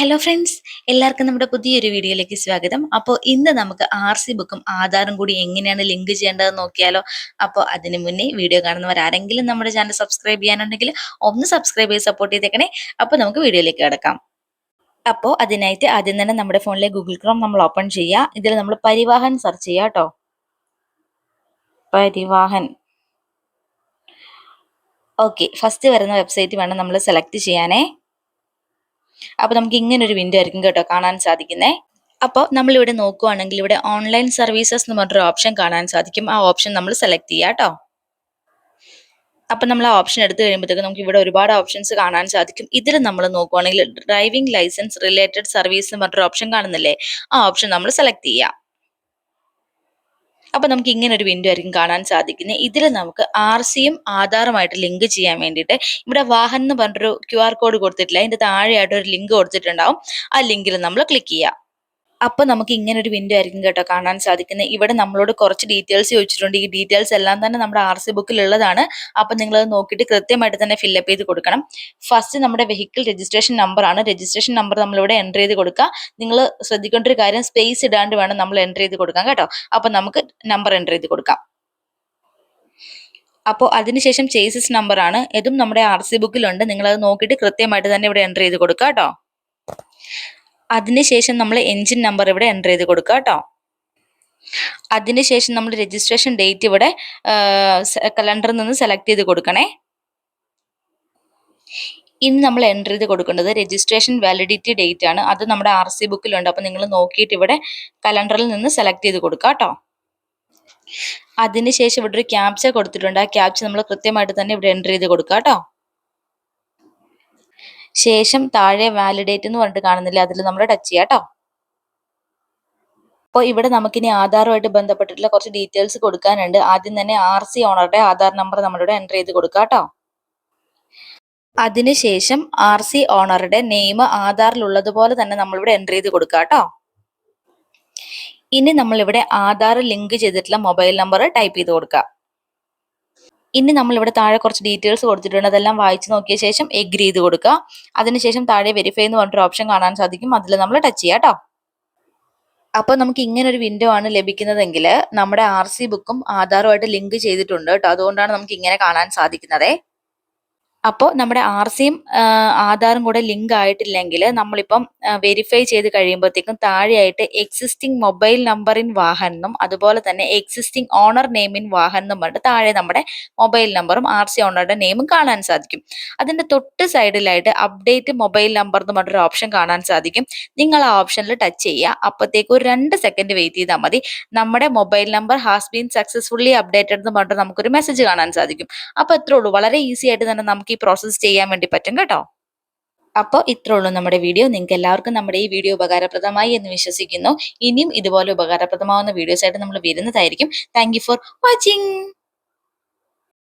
Hello friends എല്ലാവർക്കും നമ്മുടെ പുതിയൊരു വീഡിയോയിലേക്ക് സ്വാഗതം. അപ്പോൾ ഇന്ന് നമുക്ക് ആർ സി ബുക്കും ആധാറും കൂടി എങ്ങനെയാണ് ലിങ്ക് ചെയ്യേണ്ടതെന്ന് നോക്കിയാലോ. അപ്പോൾ അതിന് മുന്നേ വീഡിയോ കാണുന്നവർ ആരെങ്കിലും നമ്മുടെ ചാനൽ സബ്സ്ക്രൈബ് ചെയ്യാനുണ്ടെങ്കിൽ ഒന്ന് സബ്സ്ക്രൈബ് ചെയ്ത് സപ്പോർട്ട് ചെയ്തേക്കണേ. അപ്പോൾ നമുക്ക് വീഡിയോയിലേക്ക് കിടക്കാം. അപ്പോൾ അതിനായിട്ട് ആദ്യം തന്നെ നമ്മുടെ ഫോണിലെ ഗൂഗിൾ ക്രോം നമ്മൾ ഓപ്പൺ ചെയ്യുക ഇതിൽ നമ്മൾ പരിവാഹൻ സെർച്ച് ചെയ്യുക കേട്ടോ. പരിവാഹൻ. ഓക്കെ ഫസ്റ്റ് വരുന്ന വെബ്സൈറ്റ് വേണം നമ്മൾ സെലക്ട് ചെയ്യാനേ. അപ്പോൾ നമുക്ക് ഇങ്ങനെ ഒരു വിൻഡോ ആയിരിക്കും കേട്ടോ കാണാൻ സാധിക്കുന്നേ. അപ്പോൾ നമ്മളിവിടെ നോക്കുവാണെങ്കിൽ ഇവിടെ ഓൺലൈൻ സർവീസസ് എന്ന് പറഞ്ഞൊരു ഓപ്ഷൻ കാണാൻ സാധിക്കും. ആ ഓപ്ഷൻ നമ്മൾ സെലക്ട് ചെയ്യുക കേട്ടോ. അപ്പം നമ്മൾ ആ ഓപ്ഷൻ എടുത്തു കഴിയുമ്പോഴത്തേക്ക് നമുക്ക് ഇവിടെ ഒരുപാട് ഓപ്ഷൻസ് കാണാൻ സാധിക്കും. ഇതിൽ നമ്മൾ നോക്കുവാണെങ്കിൽ ഡ്രൈവിംഗ് ലൈസൻസ് റിലേറ്റഡ് സർവീസ് എന്ന് പറഞ്ഞൊരു ഓപ്ഷൻ കാണുന്നില്ലേ? ആ ഓപ്ഷൻ നമ്മൾ സെലക്ട് ചെയ്യുക അപ്പൊ നമുക്ക് ഇങ്ങനെ ഒരു വിൻഡോ ആയിരിക്കും കാണാൻ സാധിക്കുന്നത്. ഇതിൽ നമുക്ക് ആർ സിയും ആധാറുമായിട്ട് ലിങ്ക് ചെയ്യാൻ വേണ്ടിയിട്ട് ഇവിടെ വാഹൻ എന്ന് പറഞ്ഞിട്ടൊരു ക്യു ആർ കോഡ് കൊടുത്തിട്ടില്ല. അതിന്റെ താഴെയായിട്ട് ഒരു ലിങ്ക് കൊടുത്തിട്ടുണ്ടാവും. ആ ലിങ്കിൽ നമ്മൾ ക്ലിക്ക് ചെയ്യുക അപ്പൊ നമുക്ക് ഇങ്ങനെ ഒരു വിൻഡോ ആയിരിക്കും കേട്ടോ കാണാൻ സാധിക്കുന്നത്. ഇവിടെ നമ്മളോട് കുറച്ച് ഡീറ്റെയിൽസ് ചോദിച്ചിട്ടുണ്ട്. ഈ ഡീറ്റെയിൽസ് എല്ലാം തന്നെ നമ്മുടെ ആർ സി ബുക്കിൽ ഉള്ളതാണ്. അപ്പൊ നിങ്ങൾ അത് നോക്കിയിട്ട് കൃത്യമായിട്ട് തന്നെ ഫില്ലപ്പ് ചെയ്ത് കൊടുക്കണം. ഫസ്റ്റ് നമ്മുടെ വെഹിക്കിൾ രജിസ്ട്രേഷൻ നമ്പർ ആണ്. രജിസ്ട്രേഷൻ നമ്പർ നമ്മളിവിടെ എന്റർ ചെയ്ത് കൊടുക്കുക നിങ്ങൾ ശ്രദ്ധിക്കേണ്ട ഒരു കാര്യം സ്പേസ് ഇടാണ്ട് വേണം നമ്മൾ എന്റർ ചെയ്ത് കൊടുക്കാം കേട്ടോ. അപ്പൊ നമുക്ക് നമ്പർ എന്റർ ചെയ്ത് കൊടുക്കാം. അപ്പോൾ അതിനുശേഷം ചേസസ് നമ്പർ ആണ്. ഇതും നമ്മുടെ ആർ സി ബുക്കിലുണ്ട് നിങ്ങൾ അത് നോക്കിയിട്ട് കൃത്യമായിട്ട് തന്നെ ഇവിടെ എന്റർ ചെയ്ത് കൊടുക്കുക കേട്ടോ. അതിനുശേഷം നമ്മൾ എൻജിൻ നമ്പർ ഇവിടെ എന്റർ ചെയ്ത് കൊടുക്കുക കേട്ടോ. അതിനുശേഷം നമ്മൾ രജിസ്ട്രേഷൻ ഡേറ്റ് ഇവിടെ കലണ്ടറിൽ നിന്ന് സെലക്ട് ചെയ്ത് കൊടുക്കണേ. ഇനി നമ്മൾ എന്റർ ചെയ്ത് കൊടുക്കേണ്ടത് രജിസ്ട്രേഷൻ വാലിഡിറ്റി ഡേറ്റ് ആണ്. അത് നമ്മുടെ ആർ സി ബുക്കിലുണ്ട് അപ്പോൾ നിങ്ങൾ നോക്കിയിട്ട് ഇവിടെ കലണ്ടറിൽ നിന്ന് സെലക്ട് ചെയ്ത് കൊടുക്കുക കേട്ടോ. അതിനുശേഷം ഇവിടെ ഒരു ക്യാപ്ച കൊടുത്തിട്ടുണ്ട്. ആ ക്യാപ്ച നമ്മൾ കൃത്യമായിട്ട് തന്നെ ഇവിടെ എന്റർ ചെയ്ത് കൊടുക്കുക കേട്ടോ. ശേഷം താഴെ വാലിഡേറ്റ് എന്ന് പറഞ്ഞിട്ട് കാണുന്നില്ല? അതിൽ നമ്മൾ ടച്ച് ചെയ്യാം കേട്ടോ അപ്പോൾ ഇവിടെ നമുക്കിനി ആധാറുമായിട്ട് ബന്ധപ്പെട്ടിട്ടുള്ള കുറച്ച് ഡീറ്റെയിൽസ് കൊടുക്കാനുണ്ട്. ആദ്യം തന്നെ ആർ സി ഓണറുടെ ആധാർ നമ്പർ നമ്മളിവിടെ എന്റർ ചെയ്ത് കൊടുക്കുക കേട്ടോ അതിനുശേഷം ആർ സി ഓണറുടെ നെയിം ആധാറിലുള്ളതുപോലെ തന്നെ നമ്മളിവിടെ എന്റർ ചെയ്ത് കൊടുക്കുക കേട്ടോ ഇനി നമ്മളിവിടെ ആധാർ ലിങ്ക് ചെയ്തിട്ടുള്ള മൊബൈൽ നമ്പർ ടൈപ്പ് ചെയ്ത് കൊടുക്കുക ഇനി നമ്മൾ ഇവിടെ താഴെ കുറച്ച് ഡീറ്റെയിൽസ് കൊടുത്തിട്ടുണ്ട്. അതെല്ലാം വായിച്ചു നോക്കിയ ശേഷം എഗ്രി ചെയ്ത് കൊടുക്കുക. അതിനുശേഷം താഴെ വെരിഫൈ എന്ന് പറഞ്ഞൊരു ഓപ്ഷൻ കാണാൻ സാധിക്കും. അതിൽ നമ്മൾ ടച്ച് ചെയ്യാം കേട്ടോ. അപ്പോൾ നമുക്ക് ഇങ്ങനെ ഒരു വിൻഡോ ആണ് ലഭിക്കുന്നതെങ്കിൽ നമ്മുടെ ആർ സി ബുക്കും ആധാറുമായിട്ട് ലിങ്ക് ചെയ്തിട്ടുണ്ട് കേട്ടോ. അതുകൊണ്ടാണ് നമുക്ക് ഇങ്ങനെ കാണാൻ സാധിക്കുന്നത്. അപ്പോൾ നമ്മുടെ ആർ സിയും ആധാറും കൂടെ ലിങ്ക് ആയിട്ടില്ലെങ്കിൽ നമ്മളിപ്പം വെരിഫൈ ചെയ്ത് കഴിയുമ്പോഴത്തേക്കും താഴെയായിട്ട് എക്സിസ്റ്റിംഗ് മൊബൈൽ നമ്പർ ഇൻ അതുപോലെ തന്നെ എക്സിസ്റ്റിംഗ് ഓണർ നെയിം ഇൻ പറഞ്ഞിട്ട് താഴെ നമ്മുടെ മൊബൈൽ നമ്പറും ആർ സി ഓണറുടെ നെയിമും കാണാൻ സാധിക്കും. അതിന്റെ തൊട്ട് സൈഡിലായിട്ട് അപ്ഡേറ്റ് മൊബൈൽ നമ്പർ എന്ന് പറഞ്ഞൊരു ഓപ്ഷൻ കാണാൻ സാധിക്കും. നിങ്ങൾ ആ ഓപ്ഷനിൽ ടച്ച് ചെയ്യുക. അപ്പോഴത്തേക്ക് ഒരു രണ്ട് സെക്കൻഡ് വെയിറ്റ് ചെയ്താൽ മതി. നമ്മുടെ mobile number has been successfully updated എന്ന് പറഞ്ഞിട്ട് നമുക്കൊരു മെസ്സേജ് കാണാൻ സാധിക്കും. അപ്പോൾ എത്രേ ഉള്ളൂ. വളരെ ഈസി ആയിട്ട് തന്നെ നമുക്ക് ഈ പ്രോസസ്സ് ചെയ്യാൻ വേണ്ടി പറ്റും കേട്ടോ. അപ്പോൾ ഇത്രേ ഉള്ളൂ നമ്മുടെ വീഡിയോ നിങ്ങൾക്ക് എല്ലാവർക്കും നമ്മുടെ ഈ വീഡിയോ ഉപകാരപ്രദമായി എന്ന് വിശ്വസിക്കുന്നു. ഇനിയും ഇതുപോലെ ഉപകാരപ്രദമാവുന്ന വീഡിയോസ് ആയിട്ട് നമ്മൾ വരുന്നതായിരിക്കും. Thank for watching